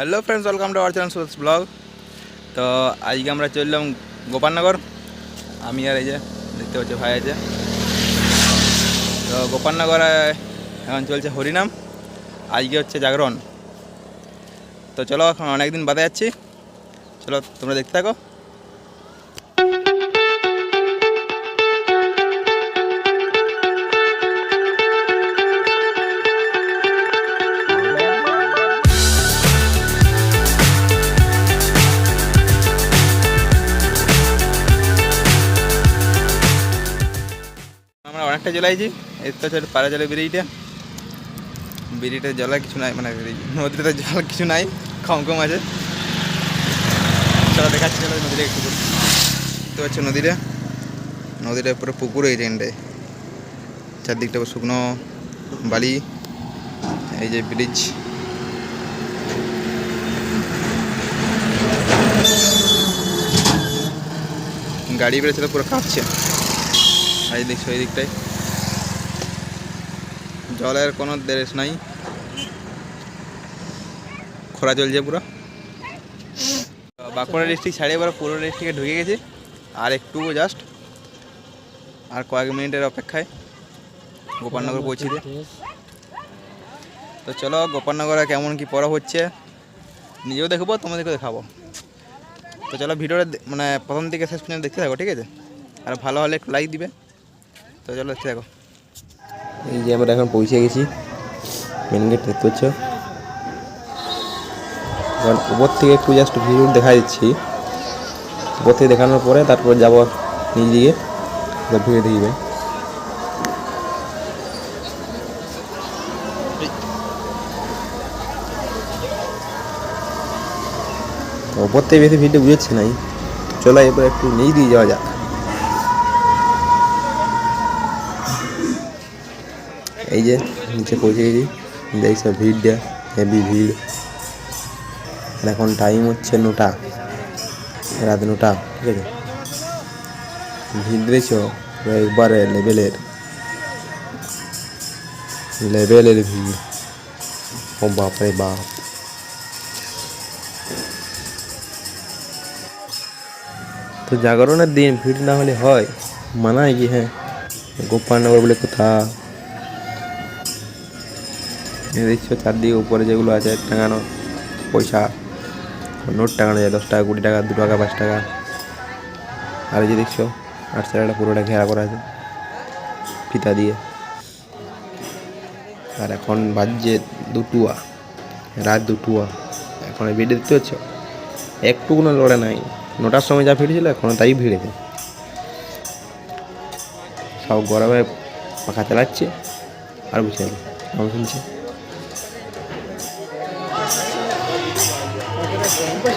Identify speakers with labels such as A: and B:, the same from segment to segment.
A: Hello friends welcome to our channel blog তো আজকে আমরা চললাম গোপালনগর। আমি আর এই যে দেখতে পাচ্ছি ভাই আছে। তো গোপালনগরে এখন চলছে হরিনাম, আজকে হচ্ছে জাগরণ। তো চলো এখন অনেকদিন বাদে যাচ্ছি। চলো তোমরা দেখতে থাকো। আমরা অনেকটা চলে আইছি এই তো পাড়া জলের ব্রিজটা ব্রিজটা জলের কিছু নাই মানে নদীতে জল কিছু নাই, কম কম আছে। চলো দেখাচ্ছি, চলো নদীটা একটু দেখতে পাচ্ছ নদীটা? নদীটা পুরো পুকুর হয়েছে এখানটায় চারদিকটা শুকনো বালি, এই যে ব্রিজ গাড়ি বেড়েছিল, পুরো কাঁপছে। এই দেখছ, এই দিকটায়। জলের কোনো দেশ নাই। খরা চলছে পুরো। বাঁকুড়া ডিস্ট্রিক্ট ছাড়িয়ে এবার পুরো ডিস্ট্রিক্টে ঢুকে গেছি। আর একটু জাস্ট আর কয়েক মিনিটের অপেক্ষায় গোপালনগর পৌঁছে দিয়ে। তো চলো গোপালনগরে কেমন কি পড়া হচ্ছে, নিজেও দেখব, তোমাদেরকেও দেখাবো। তো চলো ভিডিওটা মানে প্রথম থেকে শেষ পর্যন্ত দেখতে থাকো, ঠিক আছে? আর ভালো হলে একটু লাইক দিবে। তো চলো দেখতে থাকো।
B: এই যে আমরা এখন পৌঁছে গেছি মেন গেট দেখতে পাচ্ছ। এখন উপর থেকে একটু জাস্ট ভিউ দেখা দিচ্ছি। উপর থেকে দেখানোর পরে তারপর যাব নিজ দিকে। ভিড় দেখবে উপর থেকে বেশি ভিড়টা বুঝেছে নাই চলো এবার একটু নিজ দিয়ে যাওয়া যাক। এই যে, নিচে পৌঁছে গেছি। দেখছ ভিড়টা হেভি ভিড়। এখন টাইম হচ্ছে নটা, রাত নটা, ঠিক আছে? ভিড় দেখছ? একবারে লেভেলের লেভেলের ভিড়। ও বাপরে বাপ। তো জাগরণের দিন ভিড় না হলে হয়? মানায় কি হ্যাঁ? গোপালনগর বলে কোথা? দেখছ, চারদিকে উপরে যেগুলো আছে, টাঙানো পয়সা। নোট টাঙানো যায়, দশ টাকা, কুড়ি টাকা, দু টাকা, পাঁচ টাকা। আর এই যে দেখছ, আর সাইডটা পুরোটা ঘেরা করা আছে, ফিতা দিয়ে। আর এখন বাজছে দুটুয়া, রাত দুটুয়া। এখন ভিড় দেখতে পাচ্ছ? একটু কোনো লড়ে নাই। নটার সময় যা ভিড় ছিল এখনও তাই ভিড়েছে। সব গরমে পাখা চালাচ্ছে, আর বুঝে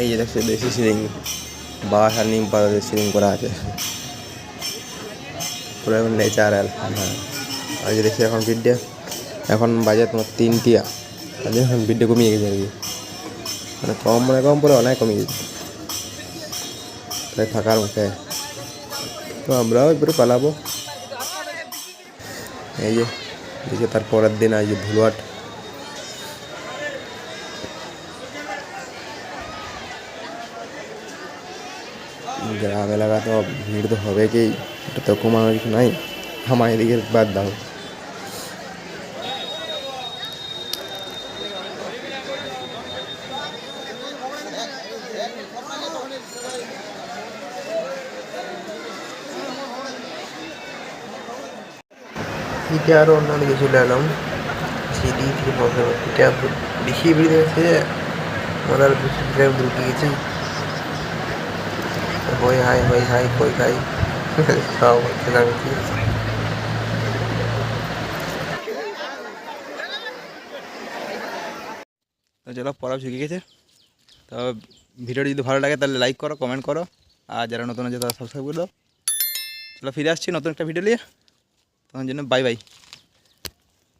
B: এই যে দেখছ, দেশি সিলিং বাঁশ আর নিম পাতা দিয়ে সিলিং করা আছে। পুরো এখন ন্যাচারাল হ্যাঁ। আর যে দেখছি এখন ভিড়টা এখন বাজে তোমার তিনটিয়া তার এখন ভিড়টা কমিয়ে গেছে আর কি। মানে কম মানে কম পরে অনেক কমে গেছে। তাই ফাঁকার মুখে তো আমরাও এবারে পালাবো। এই যে দেখি তার পরের দিন আজ ধুলুয়াট। গ্রাম এলাকা তো ভিড় তো হবে কি এটা তো কমানোর কিছু নাই। আমার এদিকে বাদ দাও। এটা আরও অন্যদিকে চলে এলাম সিডি থেকে বসে বেশি ভিড় হয়েছে আমার আর বেশি ড্রাইভ ঢুকে গেছি হই হাই হই হাই, কই হাই, সব আমি কি তো
A: চলো পড়া শিখে গেছে। তো ভিডিওটি যদি ভালো লাগে, তাহলে লাইক করো কমেন্ট করো। আর যারা নতুন আছে, তারা সাবস্ক্রাইব করে দাও। চলো, ফিরে আসছি নতুন একটা ভিডিও নিয়ে। তখন জন্য বাই বাই